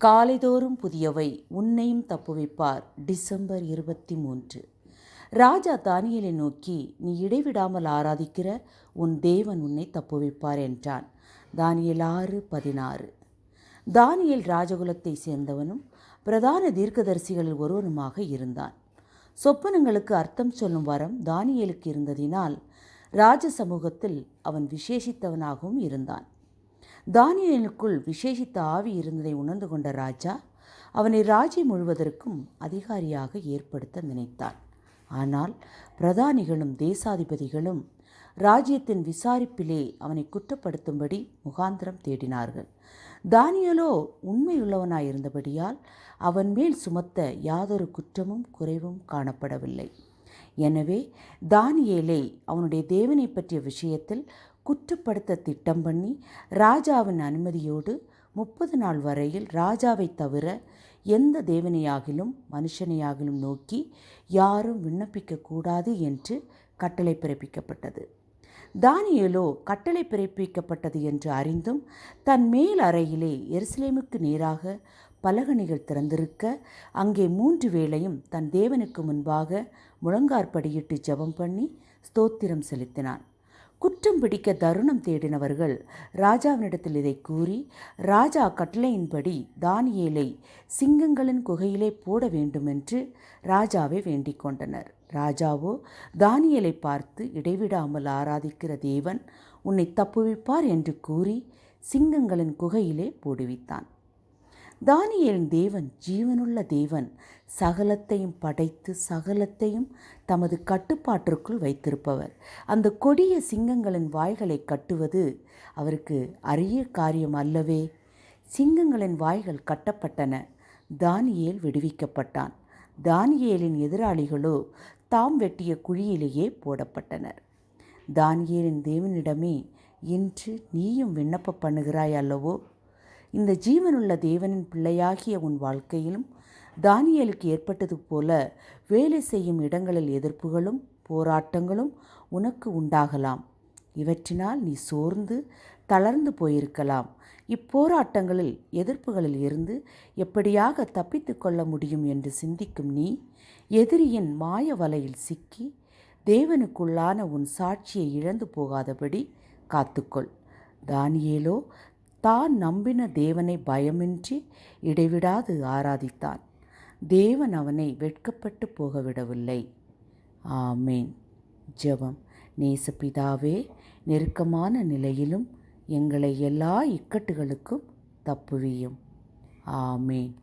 காலைதோறும் புதியவை உன்னையும் தப்புவிப்பார். டிசம்பர் இருபத்தி மூன்று ராஜா தானியலை நோக்கி நீ இடைவிடாமல் ஆராதிக்கிற உன் தேவன் உன்னை தப்புவிப்பார் என்றான். தானியல் ஆறு பதினாறு. தானியல் ராஜகுலத்தை சேர்ந்தவனும் பிரதான தீர்க்கதரிசிகளில் ஒருவனுமாக இருந்தான். சொப்பனங்களுக்கு அர்த்தம் சொல்லும் வரம் தானியலுக்கு இருந்ததினால் ராஜ சமூகத்தில் அவன் விசேஷித்தவனாகவும் இருந்தான். தானியலுக்குள் விசேஷித்த ஆவி இருந்ததை உணர்ந்து கொண்ட ராஜா அவனை ராஜி முழுவதற்கும் அதிகாரியாக ஏற்படுத்த நினைத்தான் ஆனால் பிரதானிகளும் தேசாதிபதிகளும் ராஜ்யத்தின் விசாரிப்பிலே அவனை குற்றப்படுத்தும்படி முகாந்திரம் தேடினார்கள். தானியலோ உண்மையுள்ளவனாயிருந்தபடியால் அவன் மேல் சுமத்த யாதொரு குற்றமும் குறைவும் காணப்படவில்லை. எனவே தானியேலை அவனுடைய தேவனை பற்றிய விஷயத்தில் குற்றப்படுத்த திட்டம் பண்ணி ராஜாவின் அனுமதியோடு முப்பது நாள் வரையில் ராஜாவை தவிர எந்த தேவனையாகிலும் மனுஷனையாகிலும் நோக்கி யாரும் விண்ணப்பிக்கக்கூடாது என்று கட்டளை பிறப்பிக்கப்பட்டது. தானியலோ கட்டளை பிறப்பிக்கப்பட்டது என்று அறிந்தும் தன் மேல் அறையிலே எருசலேமுக்கு நேராக பலகணிகள் திறந்திருக்க அங்கே மூன்று வேளையும் தன் தேவனுக்கு முன்பாக முழங்கார்படியிட்டு ஜெபம் பண்ணி ஸ்தோத்திரம் செலுத்தினான். குற்றம் பிடிக்க தருணம் தேடினவர்கள் ராஜாவினிடத்தில் இதை கூறி ராஜா கட்டளையின்படி தானியேலை சிங்கங்களின் குகையிலே போட வேண்டுமென்று ராஜாவை வேண்டிக் கொண்டனர். ராஜாவோ தானியலை பார்த்து இடைவிடாமல் ஆராதிக்கிற தேவன் உன்னை தப்புவிப்பார் என்று கூறி சிங்கங்களின் குகையிலே போடுவித்தான். தானியலின் தேவன் ஜீவனுள்ள தேவன் சகலத்தையும் படைத்து சகலத்தையும் தமது கட்டுப்பாட்டிற்குள் வைத்திருப்பவர். அந்த கொடிய சிங்கங்களின் வாய்களை கட்டுவது அவருக்கு அரிய காரியம் அல்லவே. சிங்கங்களின் வாய்கள் கட்டப்பட்டன. தானியேல் விடுவிக்கப்பட்டான். தானியேலின் எதிராளிகளோ தாம் வெட்டிய குழியிலேயே போடப்பட்டனர். தானியேலின் தேவனிடமே இன்று நீயும் விண்ணப்ப பண்ணுகிறாய் அல்லவோ? இந்த ஜீவனுள்ள தேவனின் பிள்ளையாகிய உன் வாழ்க்கையிலும் தானியலுக்கு ஏற்பட்டது போல வேலை செய்யும் இடங்களில் எதிர்ப்புகளும் போராட்டங்களும் உனக்கு உண்டாகலாம். இவற்றினால் நீ சோர்ந்து தளர்ந்து போயிருக்கலாம். இப்போராட்டங்களில் எதிர்ப்புகளில் இருந்து எப்படியாக தப்பித்து கொள்ள முடியும் என்று சிந்திக்கும் நீ எதிரியின் மாய வலையில் சிக்கி தேவனுக்குள்ளான உன் சாட்சியை இழந்து போகாதபடி காத்துக்கொள். தானியேலோ தான் நம்பின தேவனை பயமின்றி இடைவிடாது ஆராதித்தான். தேவன் அவனை வெட்கப்பட்டு போகவிடவில்லை. ஆமேன். ஜெபம். நேசப்பிதாவே நெருக்கமான நிலையிலும் எங்களை எல்லா இக்கட்டுகளுக்கும் தப்புவியும். ஆமேன்.